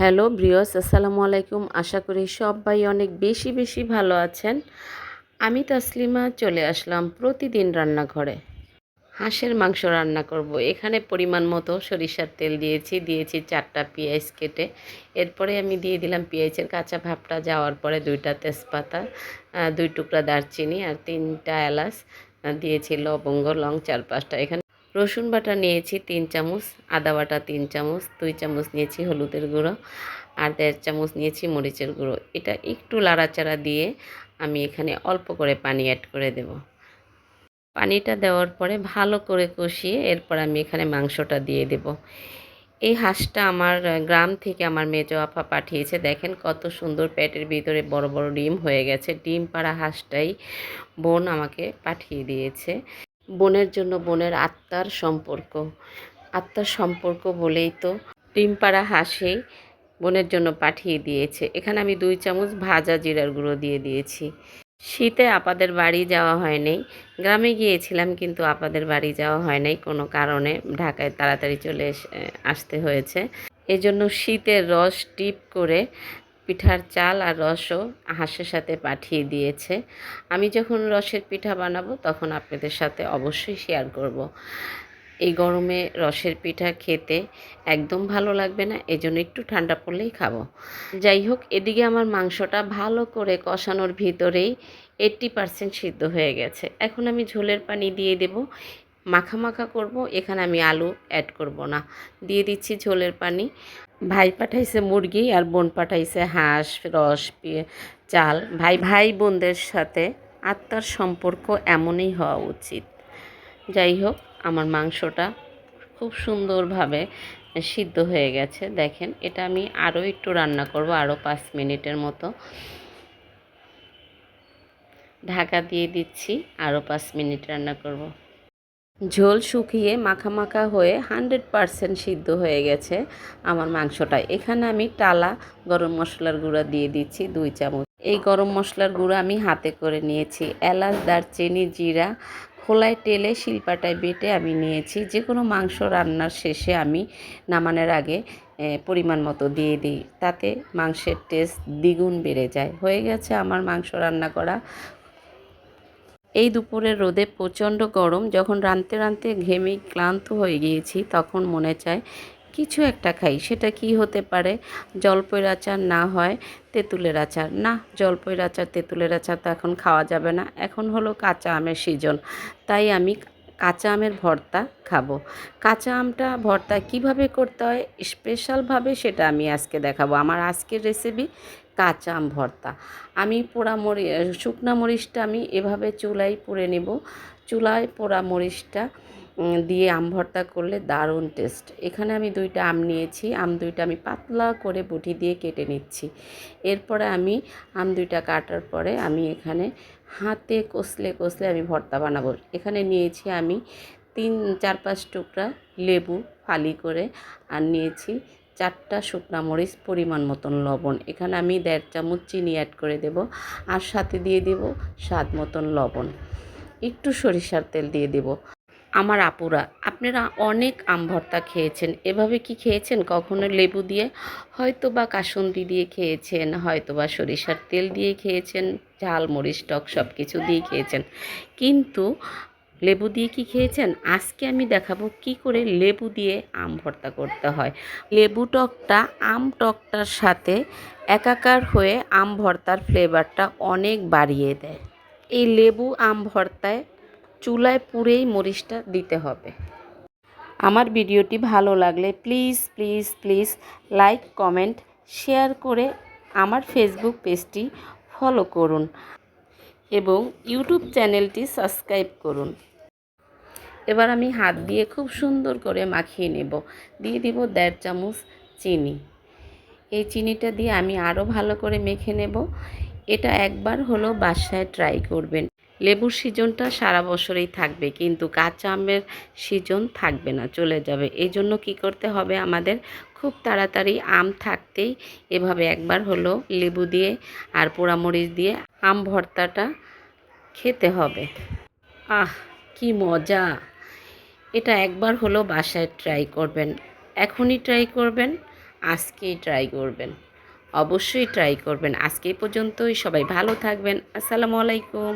Hello ব্রিয়স আসসালামু আলাইকুম। আশা করি সবাই অনেক বেশি বেশি ভালো আছেন। আমি তাসলিমা চলে আসলাম প্রতিদিন রান্নাঘরে। হাঁসের মাংস রান্না করব। এখানে পরিমাণ মতো সরিষার তেল দিয়েছি। দিয়েছি চারটা পেঁয়াজ কেটে। এরপরে আমি দিয়ে দিলাম পেঁয়াজের কাঁচা ভাবটা। যাওয়ার পরে দুইটা তেজপাতা দুই টুকরা দারচিনি আর তিনটা এলাচ। দিয়েছি লবঙ্গ, লং চার পাঁচটা। এখানে রসুন বাটা নিয়েছি তিন চামচ, আদা বাটা তিন চামচ, দুই চামচ নিয়েছি হলুদের গুঁড়ো আর দেড় চামচ নিয়েছি মরিচের গুঁড়ো। এটা একটু লাড়াচাড়া দিয়ে আমি এখানে অল্প করে পানি অ্যাড করে দেব। পানিটা দেওয়ার পরে ভালো করে কষিয়ে এরপর আমি এখানে মাংসটা দিয়ে দেব। এই হাঁসটা আমার গ্রাম থেকে আমার মেজো আপা পাঠিয়েছে। দেখেন কত সুন্দর পেটের ভিতরে বড় বড় ডিম হয়ে গেছে। ডিম পাড়া হাঁসটাই বোন আমাকে পাঠিয়ে দিয়েছে। বোনের জন্য বোনের আত্মার সম্পর্ক। আত্মার সম্পর্ক বলেই তো ডিম পাড়া হাঁসেই বোনের জন্য পাঠিয়ে দিয়েছে। এখানে আমি দুই চামচ ভাজা জিরার গুঁড়ো দিয়ে দিয়েছি। শীতে আপাদের বাড়ি যাওয়া হয়নি। গ্রামে গিয়েছিলাম কিন্তু আপাদের বাড়ি যাওয়া হয় নাই কোনো কারণে ঢাকায় তাড়াতাড়ি চলে আসতে হয়েছে। এজন্য শীতের রস টিপ করে পিঠার চাল আর রসও হাঁসের সাথে পাঠিয়ে দিয়েছে। আমি যখন রসের পিঠা বানাবো তখন আপনাদের সাথে অবশ্যই শেয়ার করব। এই গরমে রসের পিঠা খেতে একদম ভালো লাগবে না, এজন্য একটু ঠান্ডা পড়লেই খাব। যাই হোক, এদিকে আমার মাংসটা ভালো করে কষানোর ভিতরেই এইট্টি পারসেন্ট সিদ্ধ হয়ে গেছে। এখন আমি ঝোলের পানি দিয়ে দেব। মাখা মাখা করব, এখানে আমি আলু অ্যাড করব না। দিয়ে দিচ্ছি ঝোলের পানি। ভাই পাঠাইছে মুরগি আর বোন পাঠাইছে হাঁস, রস চাল। ভাই ভাই বোনদের সাথে আত্মার সম্পর্ক এমনই হওয়া উচিত। যাই হোক, আমার মাংসটা খুব সুন্দরভাবে সিদ্ধ হয়ে গেছে। দেখেন, এটা আমি আরও একটু রান্না করব, আরও পাঁচ মিনিটের মতো। ঢাকা দিয়ে দিচ্ছি, আরও পাঁচ মিনিট রান্না করব। ঝোল শুকিয়ে মাখা মাখা হয়ে হান্ড্রেড পারসেন্ট সিদ্ধ হয়ে গেছে আমার মাংসটা। এখানে আমি টালা, গরম মশলার গুঁড়া দিয়ে দিচ্ছি দুই চামচ। এই গরম মশলার গুঁড়ো আমি হাতে করে নিয়েছি। এলাচ, দারচিনি, জিরা, খোলায় টেলে শিলপাটায় বেটে আমি নিয়েছি। যে কোনো মাংস রান্নার শেষে আমি নামানোর আগে পরিমাণ মতো দিয়ে দিই। তাতে মাংসের টেস্ট দ্বিগুণ বেড়ে যায়। হয়ে গেছে আমার মাংস রান্না করা এই দুপুরের রোদে প্রচণ্ড গরম, যখন রাঁধতে রাঁধতে ঘেমে ক্লান্ত হয়ে গিয়েছি, তখন মনে চায়, কিছু একটা খাই, সেটা কি হতে পারে? জলপইয়ের আচার না হয় তেঁতুলের আচার। না জলপইয়ের আচার, তেঁতুলের আচার তো এখন খাওয়া যাবে না। এখন হলো কাঁচা আমের সিজন তাই আমি কাঁচা আমের ভর্তা খাব। কাঁচা আমটা ভর্তা কীভাবে করতে হয়? স্পেশালভাবে সেটা আমি আজকে দেখাবো। আমার আজকের রেসিপি কাঁচা আম ভর্তা। আমি পোড়া মরি, শুকনা মরিচটা আমি এভাবে চুলায় পুড়ে নেব। চুলায় পোড়া মরিচটা দিয়ে আম ভর্তা করলে দারুণ টেস্ট এখানে আমি দুইটা আম নিয়েছি। আম দুইটা আমি পাতলা করে বুটি দিয়ে কেটে নিচ্ছি। এরপরে আমি আম দুইটা কাটার পরে আমি এখানে হাতে কষলে কষলে আমি ভর্তা বানাবো। এখানে নিয়েছি আমি তিন, চার, পাঁচ টুকরা লেবু ফালি করে আর নিয়েছি চারটা শুকনা মরিচ পরিমাণ মতন লবণ। এখানে আমি দেড় চামচ চিনি অ্যাড করে দেব আর সাথে দিয়ে দেব স্বাদ মতন লবণ। একটু সরিষার তেল দিয়ে দেব। আমার আপুরা, আপনারা অনেক আম ভর্তা খেয়েছেন। এভাবে কি খেয়েছেন কখনো লেবু দিয়ে? হয়তো বা কাসন্দি দিয়ে খেয়েছেন হয়তো বা সরিষার তেল দিয়ে খেয়েছেন, ঝাল, মরিচ, টক সব কিছু দিয়ে খেয়েছেন। কিন্তু লেবু দিয়ে কি খেয়েছেন? আজকে আমি দেখাবো কি করে লেবু দিয়ে আম ভর্তা করতে হয়। লেবু টকটা, আম টকটার সাথে একাকার হয়ে আম ভর্তার ফ্লেভারটা অনেক বাড়িয়ে দেয়। এই লেবু আম ভর্তায় চুলায় পুড়েই মরিচটা দিতে হবে। আমার ভিডিওটি ভালো লাগলে please please please like, comment, share করে আমার ফেসবুক পেজটি ফলো করুন এবং ইউটিউব চ্যানেলটি সাবস্ক্রাইব করুন। এবার আমি হাত দিয়ে খুব সুন্দর করে মাখিয়ে নেব। দিয়ে দিব দেড় চামচ চিনি। এই চিনিটা দিয়ে আমি আরও ভালো করে মেখে নেব। এটা একবার হলো বাসায় ট্রাই করবেন। লেবুর সিজনটা সারা বছরেই থাকবে, কিন্তু কাঁচা আমের সিজন থাকবে না, চলে যাবে। এই জন্য কী করতে হবে আমাদের? খুব তাড়াতাড়ি আম থাকতেই এভাবে একবার হলো লেবু দিয়ে আর পোড়ামরিচ দিয়ে আম ভর্তাটা খেতে হবে। আহ, কি মজা! এটা একবার হলো বাসায় ট্রাই করবেন, এখনই ট্রাই করবেন, আজকেই ট্রাই করবেন, অবশ্যই ট্রাই করবেন। আজকে পর্যন্তই, সবাই ভালো থাকবেন, আসসালামু আলাইকুম।